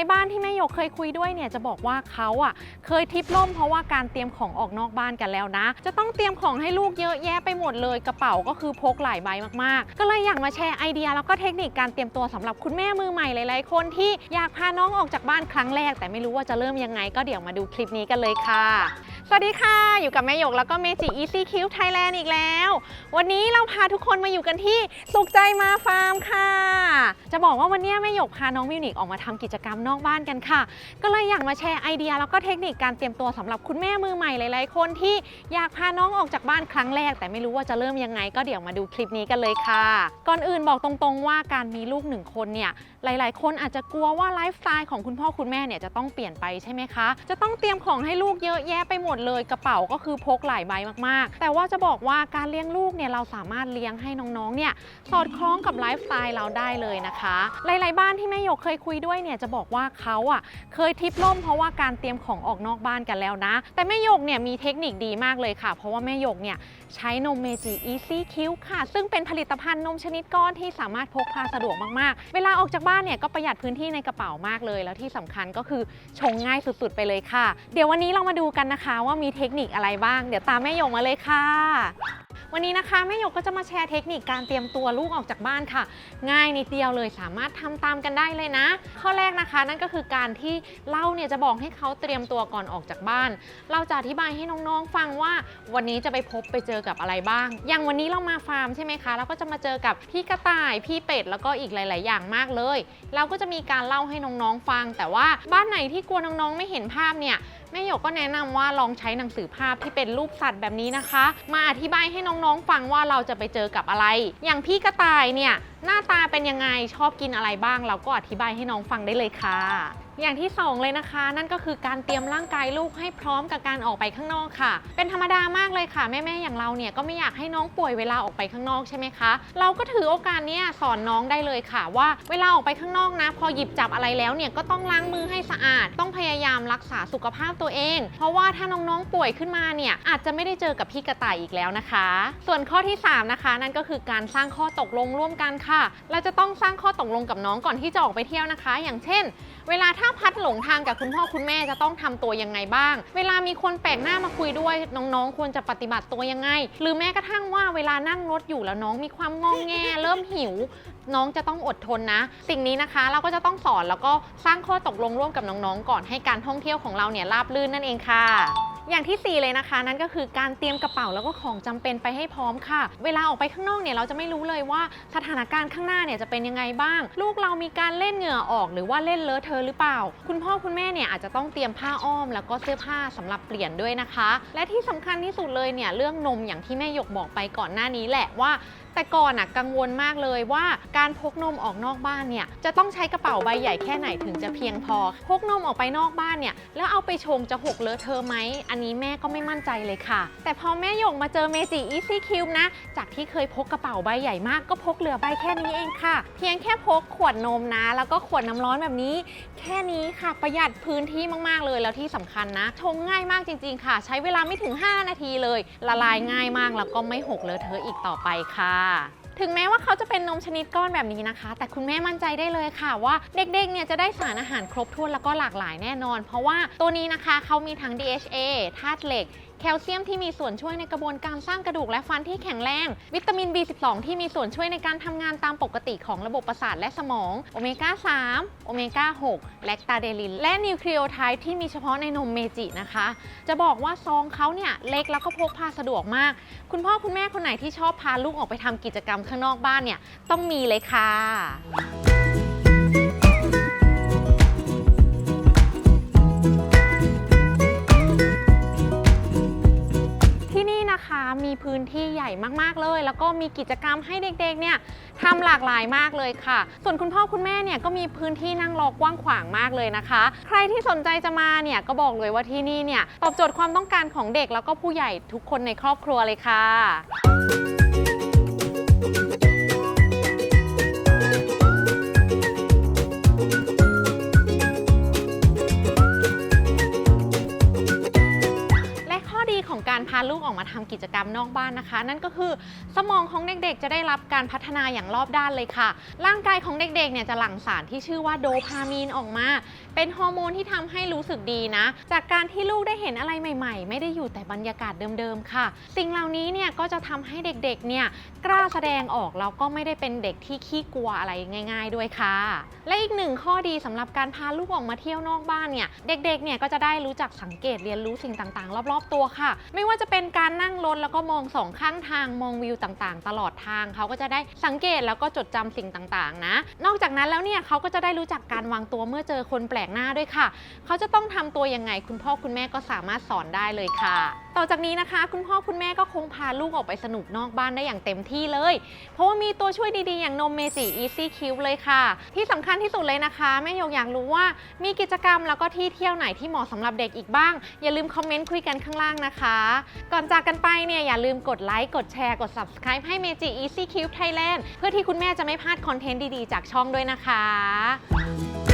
ายๆบ้านที่แม่หยกเคยคุยด้วยเนี่ยจะบอกว่าเขาอะเคยทิปล่มเพราะว่าการเตรียมของออกนอกบ้านกันแล้วนะ จะต้องเตรียมของให้ลูกเยอะแยะไปหมดเลยกระเป๋าก็คือพกหลายใบมากๆ ก็เลยอยากมาแชร์ไอเดียแล้วก็เทคนิคการเตรียมตัวสำหรับคุณแม่มือใหม่หลายๆคนที่อยากพาน้องออกจากบ้านครั้งแรก แต่ไม่รู้ว่าจะเริ่มยังไง ก็เดี๋ยวมาดูคลิปนี้กันเลยค่ะ สวัสดีค่ะ อยู่กับแม่หยกแล้วก็เมจิ Easy Q Thailand อีกแล้ว วันนี้เราพาทุกคนมาอยู่กันที่สุขใจมาฟาร์มค่ะ จะบอกว่าวันนี้แม่หยกพาน้องมิวนิกออกมาทำกิจกรรมนอกบ้านกันค่ะ ก็เลยอยากมาแชร์ไอเดียแล้วก็เทคนิคการเตรียมตัวสำหรับคุณแม่มือใหม่หลายๆ คนที่อยากพาน้องออกจากบ้านครั้งแรก แต่ไม่รู้ว่าจะเริ่มยังไง ก็เดี๋ยวมาดูคลิปนี้กันเลยค่ะ ก่อนอื่นบอกตรงๆว่าการมีลูกหนึ่งคนเนี่ยหลายๆ คนอาจจะกลัวว่าไลฟ์สไตล์ของคุณพ่อคุณแม่เนี่ยจะต้องเปลี่ยนไปใช่ไหมคะ จะต้องเตรียมของให้ลูกเยอะแยะไปหมดเลยกระเป๋าก็คือพกหลายใบมากๆ แต่ว่าจะบอกว่าการเลี้ยงลูกเนี่ยเราสามารถเลี้ยงให้น้องๆเนี่ยสอดคล้องกับไลฟ์สไตล์เราได้เลยนะคะ หลายๆบ้านที่แม่หยกเคยคุยด้วยเนี่ยจะบอกว่าเขาอะเคยทิปล่มเพราะว่าการเตรียมของออกนอกบ้านกันแล้วนะ แต่แม่หยกเนี่ยมีเทคนิคดีมากเลยค่ะ เพราะว่าแม่หยกเนี่ยใช้นมเมจิ Easy Q ค่ะ ซึ่งเป็นผลิตภัณฑ์นมชนิดก้อนที่สามารถพกพาสะดวกมากๆ เวลาออกจากบ้านเนี่ยก็ประหยัดพื้นที่ในกระเป๋ามากเลย แล้วที่สำคัญก็คือชงง่ายสุดๆไปเลยค่ะ เดี๋ยววันนี้เรามาดูกันนะคะว่ามีเทคนิคอะไรบ้าง เดี๋ยวตามแม่ยงมาเลยค่ะ วันนี้นะคะแม่หยกก็จะมาแชร์เทคนิคการเตรียมตัวลูกออกจากบ้านค่ะ ง่ายนิดเดียวเลยสามารถทำตามกันได้เลยนะ ข้อแรกนะคะ นั่นก็คือการที่เราเนี่ยจะบอกให้เขาเตรียมตัวก่อนออกจากบ้าน เราจะอธิบายให้น้องๆฟังว่า วันนี้จะไปพบไปเจอกับอะไรบ้าง อย่างวันนี้เรามาฟาร์มใช่ไหมคะเราก็จะมาเจอกับพี่กระต่ายพี่เป็ดแล้วก็อีกหลาย ๆ อย่างมากเลย เราก็จะมีการเล่าให้น้องๆฟัง แต่ว่าบ้านไหนที่กลัวน้องๆไม่เห็นภาพเนี่ยแม่หยกก็แนะนำว่าลองใช้หนังสือภาพที่เป็นรูปสัตว์แบบนี้นะคะ มาอธิบายให้น้องๆฟังว่าเราจะไปเจอกับอะไร อย่างพี่กระต่ายเนี่ยหน้าตาเป็นยังไงชอบกินอะไรบ้าง เราก็อธิบายให้น้องฟังได้เลยค่ะ อย่างที่สองเลยนะคะ นั่นก็คือการเตรียมร่างกายลูกให้พร้อมกับการออกไปข้างนอกค่ะ เป็นธรรมดามากเลยค่ะ แม่ๆอย่างเราเนี่ยก็ไม่อยากให้น้องป่วยเวลาออกไปข้างนอกใช่ไหมคะ เราก็ถือโอกาสเนี้ยสอนน้องได้เลยค่ะ ว่าเวลาออกไปข้างนอกนะ พอหยิบจับอะไรแล้วเนี่ยก็ต้องล้างมือให้สะอาด ต้องพยายามรักษาสุขภาพตัวเอง เพราะว่าถ้าน้องๆป่วยขึ้นมาเนี่ยอาจจะไม่ได้เจอกับพี่กระต่ายอีกแล้วนะคะ ส่วนข้อที่สามนะคะ นั่นก็คือการสร้างข้อตกลงร่วมกันค่ะ เราจะต้องสร้างข้อตกลงกับน้องก่อนที่จะออกไปเที่ยวนะคะ อย่างเช่น เวลาถ้าพัดหลงทางกับคุณพ่อคุณแม่จะต้องทำตัวยังไงบ้าง เวลามีคนแปลกหน้ามาคุยด้วยน้องๆ ควรจะปฏิบัติตัวยังไง หรือแม้กระทั่งว่าเวลานั่งรถอยู่แล้วน้องมีความงองแงเริ่มหิว น้องจะต้องอดทนนะ สิ่งนี้นะคะเราก็จะต้องสอนแล้วก็สร้างข้อตกลงร่วมกับน้องๆ ก่อนให้การท่องเที่ยวของเราเนี่ยราบรื่นนั่นเองค่ะ อย่างที่ 4 เลยนะคะ นั่นก็คือการเตรียมกระเป๋าแล้วก็ของจำเป็นไปให้พร้อมค่ะ เวลาออกไปข้างนอกเนี่ยเราจะไม่รู้เลยว่าสถานการณ์ข้างหน้าเนี่ยจะเป็นยังไงบ้าง ลูกเรามีการเล่นเหงื่อออก หรือว่าเล่นเลอะเทอะหรือเปล่า คุณพ่อคุณแม่เนี่ยอาจจะต้องเตรียมผ้าอ้อม แล้วก็เสื้อผ้าสำหรับเปลี่ยนด้วยนะคะ และที่สำคัญที่สุดเลยเนี่ยเรื่องนมอย่างที่แม่หยกบอกไปก่อนหน้านี้แหละว่าแต่ก่อนน่ะกังวลมากเลยว่าการพกนมออกนอกบ้านเนี่ยจะต้องใช้กระเป๋าใบใหญ่แค่ไหนถึงจะเพียงพอ พกนมออกไปนอกบ้านเนี่ยแล้วเอาไปชงจะหกเลอะเทอะไหมอันนี้แม่ก็ไม่มั่นใจเลยค่ะ แต่พอแม่หยกมาเจอเมจิ Easy Cube นะ จากที่เคยพกกระเป๋าใบใหญ่มากก็พกเหลือใบแค่นี้เองค่ะ เพียงแค่พกขวดนมนะ แล้วก็ขวดน้ำร้อนแบบนี้ แค่นี้ค่ะประหยัดพื้นที่มากๆเลยแล้วที่สำคัญนะ ชงง่ายมากจริง ๆ ค่ะ ใช้เวลาไม่ถึง 5 นาทีเลย ละลายง่ายมากแล้วก็ไม่หกเลอะเทอะอีกต่อไปค่ะ ถึงแม้ว่าเขาจะเป็นนมชนิดก้อนแบบนี้นะคะ แต่คุณแม่มั่นใจได้เลยค่ะว่าเด็กๆเนี่ยจะได้สารอาหารครบถ้วนแล้วก็หลากหลายแน่นอน เพราะว่าตัวนี้นะคะเขามีทั้ง DHA ธาตุเหล็ก แคลเซียมที่มีส่วนช่วยในกระบวนการสร้างกระดูกและฟันที่แข็งแรง วิตามิน B12 ที่มีส่วนช่วยในการทำงานตามปกติของระบบประสาทและสมอง โอเมก้า 3 โอเมก้า 6 แลคตาเดลิน และนิวคลีโอไทด์ที่มีเฉพาะในนมเมจินะคะ จะบอกว่าซองเขาเนี่ยเล็กแล้วก็พกพาสะดวกมาก คุณพ่อคุณแม่คนไหนที่ชอบพาลูกออกไปทำกิจกรรมข้างนอกบ้านเนี่ยต้องมีเลยค่ะ มีพื้นที่ใหญ่มากๆเลย แล้วก็มีกิจกรรมให้เด็กๆเนี่ยทำหลากหลายมากเลยค่ะ ส่วนคุณพ่อคุณแม่เนี่ยก็มีพื้นที่นั่งรอกว้างขวางมากเลยนะคะ ใครที่สนใจจะมาเนี่ยก็บอกเลยว่าที่นี่เนี่ยตอบโจทย์ความต้องการของเด็กแล้วก็ผู้ใหญ่ทุกคนในครอบครัวเลยค่ะและ ลูกออกมาทำกิจกรรมนอกบ้านนะคะ นั่นก็คือสมองของเด็กๆ จะได้รับการพัฒนาอย่างรอบด้านเลยค่ะ ร่างกายของเด็กๆเนี่ยจะหลั่งสารที่ชื่อว่าโดพามีนออกมา เป็นฮอร์โมนที่ทำให้รู้สึกดีนะ จากการที่ลูกได้เห็นอะไรใหม่ๆ ไม่ได้อยู่แต่บรรยากาศเดิมๆค่ะ สิ่งเหล่านี้เนี่ยก็จะทำให้เด็กๆเนี่ยกล้าแสดงออกแล้วก็ไม่ได้เป็นเด็กที่ขี้กลัวอะไรง่าย ๆ ด้วยค่ะ และอีกหนึ่งข้อดีสำหรับการพาลูกออกมาเที่ยวนอกบ้านเนี่ยเด็กๆเนี่ยก็จะได้รู้จักสังเกตเรียนรู้สิ่งต่างๆ รอบๆตัวค่ะ ไม่ว่าจะเป็นการนั่งรถแล้วก็มองสองข้างทางมองวิวต่างๆ ตลอดทางเขาก็จะได้สังเกตแล้วก็จดจำสิ่งต่างๆ นะ นอกจากนั้นแล้วเนี่ยเขาก็จะได้รู้จักการวางตัวเมื่อเจอคนแปลกหน้าด้วยค่ะ เขาจะต้องทำตัวยังไงคุณพ่อคุณแม่ก็สามารถสอนได้เลยค่ะ ต่อจากนี้นะคะ คุณพ่อคุณแม่ก็คงพาลูกออกไปสนุกนอกบ้านได้อย่างเต็มที่เลย เพราะว่ามีตัวช่วยดีๆ อย่างนมเมจิ Easy Cube เลยค่ะ ที่สำคัญที่สุดเลยนะคะแม่โยกอยากรู้ว่ามีกิจกรรมแล้วก็ที่เที่ยวไหนที่เหมาะสำหรับเด็กอีกบ้าง อย่าลืมคอมเมนต์คุยกันข้างล่างนะคะ ก่อนจากกันไปเนี่ยอย่าลืมกดไลค์กดแชร์กด subscribe ให้ Meiji Easy Cube Thailand เพื่อที่คุณแม่จะไม่พลาดคอนเทนต์ดีๆ จากช่องด้วยนะคะ